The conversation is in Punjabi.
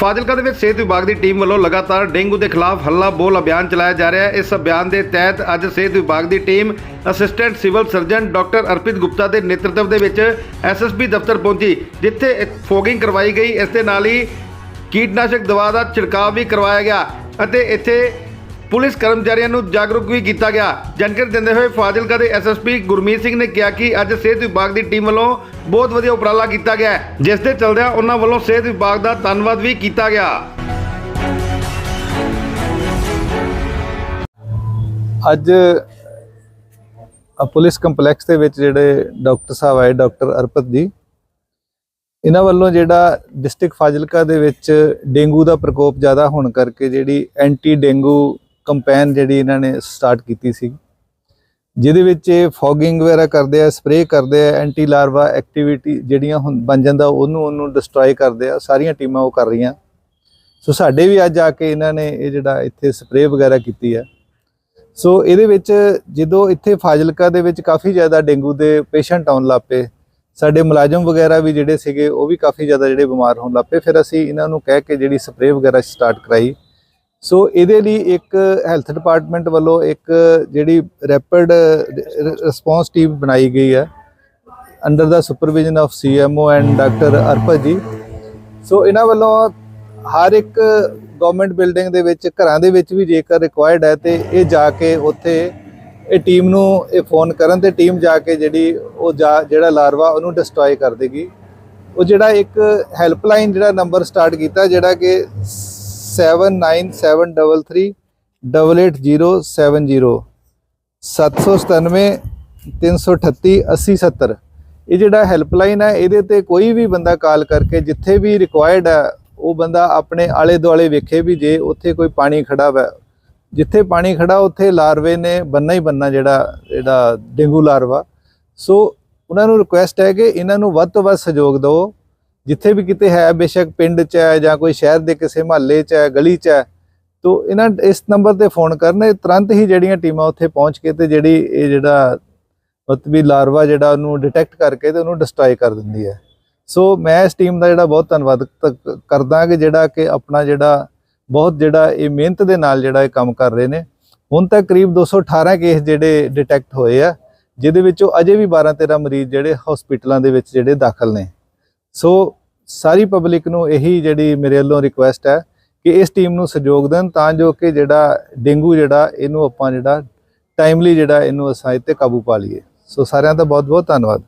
ਫਾਜ਼ਿਲਕਾ ਦੇ ਵਿੱਚ ਸਿਹਤ ਵਿਭਾਗ ਦੀ ਟੀਮ ਵੱਲੋਂ ਲਗਾਤਾਰ ਡੇਂਗੂ ਦੇ ਖਿਲਾਫ ਹੱਲਾ ਬੋਲ ਅਭਿਆਨ ਚਲਾਇਆ ਜਾ ਰਿਹਾ ਹੈ। ਇਸ ਅਭਿਆਨ ਦੇ ਤਹਿਤ ਅੱਜ ਸਿਹਤ ਵਿਭਾਗ ਦੀ team assistant civil surgeon doctor Arpit Gupta ਦੇ ਨੇਤਰਤਵ ਦੇ ਵਿੱਚ ਐਸਐਸਪੀ ਦਫ਼ਤਰ ਪਹੁੰਚੀ, ਜਿੱਥੇ ਫੋਗਿੰਗ ਕਰਵਾਈ ਗਈ। ਇਸ ਦੇ ਨਾਲ ਹੀ ਕੀਟਨਾਸ਼ਕ ਦਵਾ ਦਾ ਛਿੜਕਾਅ ਵੀ ਕਰਵਾਇਆ ਗਿਆ ਅਤੇ ਇੱਥੇ ਪੁਲਿਸ ਕਰਮਚਾਰੀਆਂ ਨੂੰ ਜਾਗਰੂਕ ਵੀ ਕੀਤਾ ਗਿਆ। ਜਾਣਕਾਰੀ ਦਿੰਦੇ ਹੋਏ ਫਾਜ਼ਿਲਕਾ ਦੇ ਐਸਐਸਪੀ ਗੁਰਮੀਤ ਸਿੰਘ ਨੇ ਕਿਹਾ ਕਿ ਅੱਜ ਸਿਹਤ ਵਿਭਾਗ ਦੀ ਟੀਮ ਵੱਲੋਂ ਬਹੁਤ ਵਧੀਆ ਉਪਰਾਲਾ ਕੀਤਾ ਗਿਆ ਜਿਸ ਦੇ ਚਲਦਿਆਂ ਉਹਨਾਂ ਵੱਲੋਂ ਸਿਹਤ ਵਿਭਾਗ ਦਾ ਧੰਨਵਾਦ ਵੀ ਕੀਤਾ ਗਿਆ। ਅੱਜ ਪੁਲਿਸ ਕੰਪਲੈਕਸ ਦੇ ਵਿੱਚ ਜਿਹੜੇ ਡਾਕਟਰ ਸਾਹਿਬ ਆਏ, ਡਾਕਟਰ ਅਰਪਤ ਜੀ, ਇਹਨਾਂ ਵੱਲੋਂ ਜਿਹੜਾ ਡਿਸਟ੍ਰਿਕਟ ਫਾਜ਼ਿਲਕਾ ਦੇ ਵਿੱਚ ਡੇਂਗੂ ਦਾ ਪ੍ਰਕੋਪ ਜ਼ਿਆਦਾ ਹੋਣ ਕਰਕੇ ਜਿਹੜੀ ਐਂਟੀ ਡੇਂਗੂ ਕੰਪੇਨ ਜਿਹੜੀ ਇਹਨਾਂ ਨੇ ਸਟਾਰਟ ਕੀਤੀ ਸੀ, ਜਿਹਦੇ ਵਿੱਚ ਇਹ ਫੋਗਿੰਗ ਵਗੈਰਾ ਕਰਦੇ ਆ ਸਪਰੇਅ ਕਰਦੇ ਆ ਐਂਟੀ ਲਾਰਵਾ ਐਕਟੀਵਿਟੀ ਜਿਹੜੀਆਂ ਹੁਣ ਬਣ ਜਾਂਦਾ, ਉਹਨੂੰ ਉਹਨੂੰ ਡਿਸਟਰੋਏ ਕਰਦੇ ਆ, ਸਾਰੀਆਂ ਟੀਮਾਂ ਉਹ ਕਰ ਰਹੀਆਂ। ਸੋ ਸਾਡੇ ਵੀ ਅੱਜ ਆ ਕੇ ਇਹਨਾਂ ਨੇ ਇਹ ਜਿਹੜਾ ਇੱਥੇ ਸਪਰੇਅ ਵਗੈਰਾ ਕੀਤੀ ਹੈ ਸੋ ਇਹਦੇ ਵਿੱਚ ਜਦੋਂ ਇੱਥੇ ਫਾਜ਼ਿਲਕਾ ਦੇ ਵਿੱਚ ਕਾਫੀ ਜ਼ਿਆਦਾ ਡੇਂਗੂ ਦੇ ਪੇਸ਼ੈਂਟ ਆਉਣ ਲੱਪੇ ਸਾਡੇ ਮੁਲਾਜ਼ਮ ਵਗੈਰਾ ਵੀ ਜਿਹੜੇ ਸੀਗੇ, ਉਹ ਵੀ ਕਾਫੀ ਜ਼ਿਆਦਾ ਜਿਹੜੇ ਬਿਮਾਰ ਹੋਣ ਲੱਪੇ ਫਿਰ ਅਸੀਂ ਇਹਨਾਂ ਨੂੰ ਕਹਿ ਕੇ ਜਿਹੜੀ ਸਪਰੇਅ ਵਗੈਰਾ ਸਟਾਰਟ ਕਰਾਈ। ਸੋ ਇਹਦੇ ਲਈ ਇੱਕ ਹੈਲਥ ਡਿਪਾਰਟਮੈਂਟ ਵੱਲੋਂ ਇੱਕ ਜਿਹੜੀ ਰੈਪਿਡ ਰਿਸਪੌਂਸ ਟੀਮ ਬਣਾਈ ਗਈ ਹੈ। Under the supervision of CMO and doctor Arpit ji so ਇਹਨਾਂ ਵੱਲੋਂ ਹਰ ਇੱਕ ਗਵਰਨਮੈਂਟ ਬਿਲਡਿੰਗ ਦੇ ਵਿੱਚ, ਘਰਾਂ ਦੇ ਵਿੱਚ ਵੀ ਜੇਕਰ ਰਿਕੁਆਇਰਡ ਹੈ ਤੇ ਇਹ ਜਾ ਕੇ ਉੱਥੇ ਇਹ ਟੀਮ ਨੂੰ ਇਹ ਫੋਨ ਕਰਨ ਤੇ ਟੀਮ ਜਾ ਕੇ ਜਿਹੜੀ ਉਹ ਜਾ- ਜਿਹੜਾ ਲਾਰਵਾ ਉਹਨੂੰ ਡਿਸਟਰੋਏ ਕਰ ਦੇਗੀ। ਉਹ ਜਿਹੜਾ ਇੱਕ ਹੈਲਪਲਾਈਨ ਜਿਹੜਾ ਨੰਬਰ ਸਟਾਰਟ ਕੀਤਾ, ਜਿਹੜਾ ਕਿ 7973388070 797 338 8070 ਇਹ ਜਿਹੜਾ ਹੈਲਪਲਾਈਨ ਹੈ, ਇਹਦੇ ਤੇ ਕੋਈ ਵੀ ਬੰਦਾ ਕਾਲ ਕਰਕੇ, ਜਿੱਥੇ ਵੀ ਰਿਕੁਆਇਰਡ ਹੈ, ਉਹ ਬੰਦਾ ਆਪਣੇ ਆਲੇ ਦੁਆਲੇ ਵੇਖੇ ਵੀ ਜੇ ਉੱਥੇ ਕੋਈ ਪਾਣੀ ਖੜਾ ਵਾ। ਜਿੱਥੇ ਪਾਣੀ ਖੜਾ, ਉੱਥੇ ਲਾਰਵੇ ਨੇ ਬੰਨਾ ਹੀ ਬੰਨਾ ਜਿਹੜਾ ਜਿਹੜਾ ਡੇਂਗੂ ਲਾਰਵਾ ਸੋ ਉਹਨਾਂ ਨੂੰ ਰਿਕੁਐਸਟ ਹੈ ਕਿ ਇਹਨਾਂ ਨੂੰ ਵੱਧ ਤੋਂ ਵੱਧ ਸਹਿਯੋਗ ਦਿਓ। ਜਿੱਥੇ ਵੀ ਕਿਤੇ ਹੈ, ਬੇਸ਼ੱਕ ਪਿੰਡ 'ਚ ਹੈ ਜਾਂ ਕੋਈ ਸ਼ਹਿਰ ਦੇ ਕਿਸੇ ਮਹੱਲੇ 'ਚ ਹੈ, ਗਲੀ 'ਚ ਹੈ, ਤੋ ਇਹਨਾਂ ਇਸ ਨੰਬਰ ਤੇ ਫੋਨ ਕਰਨ ਤੁਰੰਤ ਹੀ ਜਿਹੜੀਆਂ ਟੀਮਾਂ ਉੱਥੇ ਪਹੁੰਚ ਕੇ ਤੇ ਜਿਹੜੀ ਇਹ ਜਿਹੜਾ ਮਤਲਬੀ ਲਾਰਵਾ ਜਿਹੜਾ ਉਹਨੂੰ ਡਿਟੈਕਟ ਕਰਕੇ ਤੇ ਉਹਨੂੰ ਡਿਸਟਰੋਏ ਕਰ ਦਿੰਦੀ ਹੈ। ਸੋ ਮੈਂ ਇਸ ਟੀਮ ਦਾ ਜਿਹੜਾ ਬਹੁਤ ਧੰਨਵਾਦ ਕਰਦਾ ਕਿ ਜਿਹੜਾ ਕਿ ਆਪਣਾ ਜਿਹੜਾ ਬਹੁਤ ਜਿਹੜਾ ਇਹ ਮਿਹਨਤ ਦੇ ਨਾਲ ਜਿਹੜਾ ਇਹ ਕੰਮ ਕਰ ਰਹੇ ਨੇ। ਹੁਣ ਤੱਕ ਕਰੀਬ 218 ਕੇਸ ਜਿਹੜੇ ਡਿਟੈਕਟ ਹੋਏ ਆ, ਜਿਹਦੇ ਵਿੱਚੋਂ ਅਜੇ ਵੀ 12 13 ਮਰੀਜ਼ ਜਿਹੜੇ ਹਸਪੀਟਲਾਂ ਦੇ ਵਿੱਚ ਜਿਹੜੇ ਦਾਖਲ ਨੇ। ਸੋ ਸਾਰੀ ਪਬਲਿਕ ਨੂੰ ਇਹੀ ਜਿਹੜੀ ਮੇਰੇ ਵੱਲੋਂ ਰਿਕੁਐਸਟ ਹੈ ਕਿ ਇਸ ਟੀਮ ਨੂੰ ਸਹਿਯੋਗ ਦੇਣ ਤਾਂ ਜੋ ਕਿ ਜਿਹੜਾ ਡੇਂਗੂ ਜਿਹੜਾ, ਇਹਨੂੰ ਆਪਾਂ ਜਿਹੜਾ ਟਾਈਮਲੀ ਜਿਹੜਾ ਇਹਨੂੰ ਅਸਾਂ ਇੱਥੇ ਕਾਬੂ ਪਾ ਲਈਏ। ਸੋ ਸਾਰਿਆਂ ਦਾ ਬਹੁਤ ਬਹੁਤ ਧੰਨਵਾਦ।